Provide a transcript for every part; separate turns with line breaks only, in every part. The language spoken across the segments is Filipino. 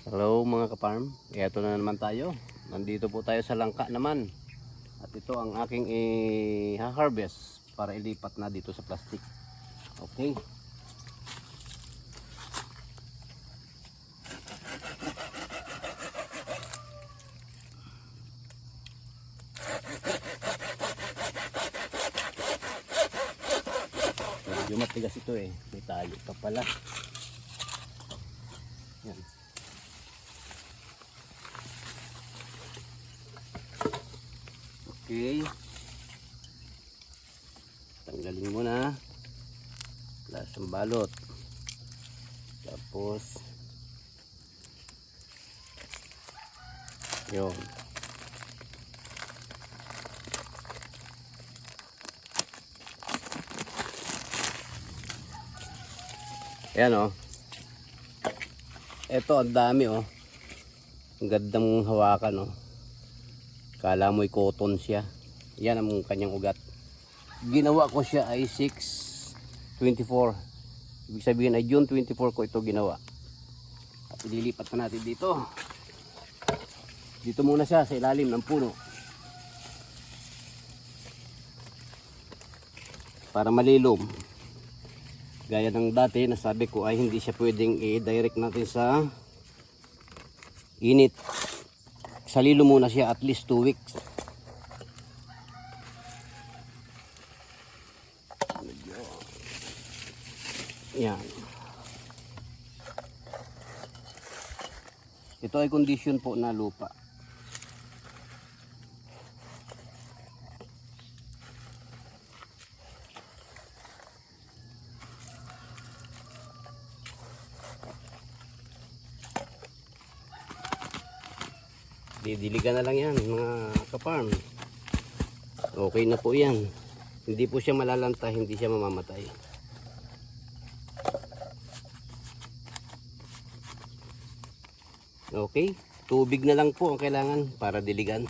Hello mga kaparm, eto na naman tayo. Nandito po tayo sa langka naman. At ito ang aking i-harvest para ilipat na dito sa plastic. Okay. Medyo matigas ito eh. May tayo pa pala. Yan. Okay. Tanggalin mo na. Plus ang balot. Tapos yun. Ayan o. Oh. Ito ang dami oh. Ang gandang hawakan oh. Kala mo'y cotton siya. Yan ang kanyang ugat. Ginawa ko siya ay 6.24. Ibig sabihin ay June 24 ko ito ginawa. At ililipat na natin dito. Dito muna siya sa ilalim ng puno. Para malilom. Gaya ng dati nasabi ko ay hindi siya pwedeng i-direct natin sa init salilo muna siya at least 2 weeks. Yan. Ito ay condition po na lupa. Didiligan na lang yan mga kaparm. Okay na po yan. Hindi po siya malalanta, hindi siya mamamatay. Okay, tubig na lang po ang kailangan para diligan.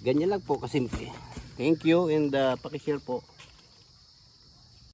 Ganyan lang po kasimple. Thank you and uh, pakishare po.